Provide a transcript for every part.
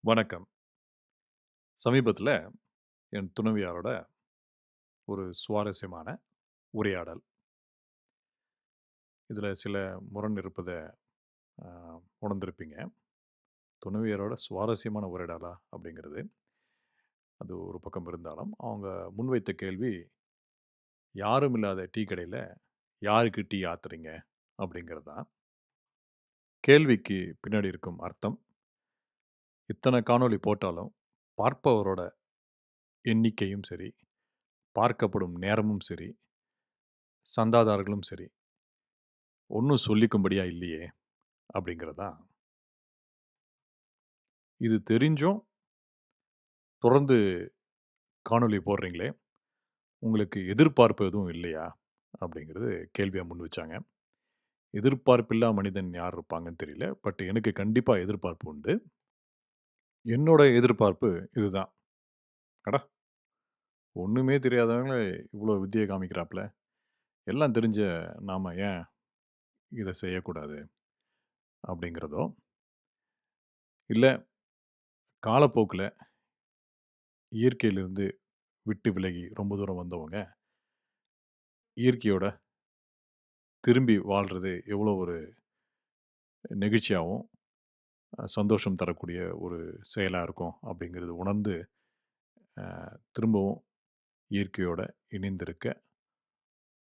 வணக்கம். சமீபத்தில் என் துணைவியாரோட ஒரு சுவாரஸ்யமான உரையாடல். இதில் சில முரண் இருப்பதை உணர்ந்திருப்பீங்க. துணைவியாரோட சுவாரஸ்யமான உரையாடலா அப்படிங்கிறது. அது ஒரு பக்கம் இருந்தாலும், அவங்க முன்வைத்த கேள்வி, "யாரும் இல்லாத டீ கடையில் யாருக்கு டீ ஆத்துறீங்க?" அப்படிங்கிறது தான். கேள்விக்கு பின்னாடி இருக்கும் அர்த்தம், இத்தனை காணொளி போட்டாலும், பார்ப்பவரோட எண்ணிக்கையும் சரி, பார்க்கப்படும் நேரமும் சரி, சந்தாதாரர்களும் சரி, ஒன்றும் சொல்லிக்கும்படியா இல்லையே! அப்படிங்கிறதா இது தெரிஞ்சும் தொடர்ந்து காணொளி போடுறீங்களே, உங்களுக்கு எதிர்பார்ப்பு எதுவும் இல்லையா? அப்படிங்கிறது கேள்வியாக முன் வச்சாங்க. எதிர்பார்ப்பில்லா மனிதன் யார் இருப்பாங்கன்னு தெரியல. பட் எனக்கு கண்டிப்பாக எதிர்பார்ப்பு உண்டு. என்னோட எதிர்பார்ப்பு இதுதான். அட! ஒண்ணுமே தெரியாதவங்களே இவ்வளோ வித்தைய காமிக்கிறாப்ல. எல்லாம் தெரிஞ்ச நாம ஏன் இத செய்யக்கூடாது? அப்படிங்கிறதோ, இல்ல காலப்போக்குல இயற்கையிலிருந்து விட்டு விலகி ரொம்ப தூரம் வந்தவங்க, இயற்கையோட திரும்பி வாழ்றது எவ்வளோ ஒரு நெகிழ்ச்சியாவும், சந்தோஷம் தரக்கூடிய ஒரு செயலாக இருக்கும் அப்படிங்கிறது உணர்ந்து, திரும்பவும் இயற்கையோடு இணைந்திருக்க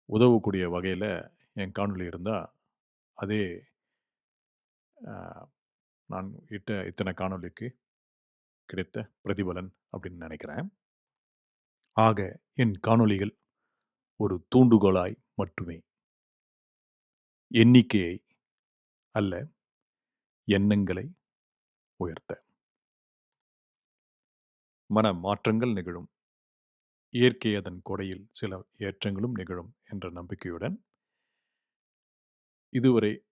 உதவக்கூடிய வகையில் என் காணொளி இருந்தால் அதே நான் இட்ட இத்தனை காணொளிக்கு கிடைத்த பிரதிபலன் அப்படின்னு நினைக்கிறேன் ஆக, என் காணொளிகள் ஒரு தூண்டுகோலாய் மட்டுமே. எண்ணிக்கையை அல்ல, எண்ணங்களை உயர்த்த. மன மாற்றங்கள் நிகழும். இயற்கை அதன் கொடையில் சில ஏற்றங்களும் நிகழும் என்ற நம்பிக்கையுடன் இதுவரை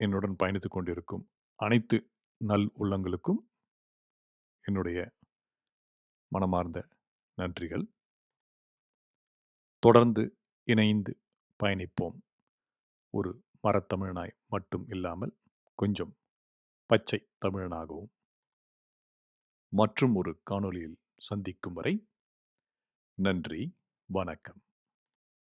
என்னுடன் பயணித்துக் கொண்டிருக்கும் அனைத்து நல் உள்ளங்களுக்கும் என்னுடைய மனமார்ந்த நன்றிகள். தொடர்ந்து இணைந்து பயணிப்போம். ஒரு மரத்தமிழனாய் மட்டும் இல்லாமல், கொஞ்சம் பச்சை தமிழனாகவும். மற்றும் ஒரு காணொளியில் சந்திக்கும் வரை, நன்றி, வணக்கம்.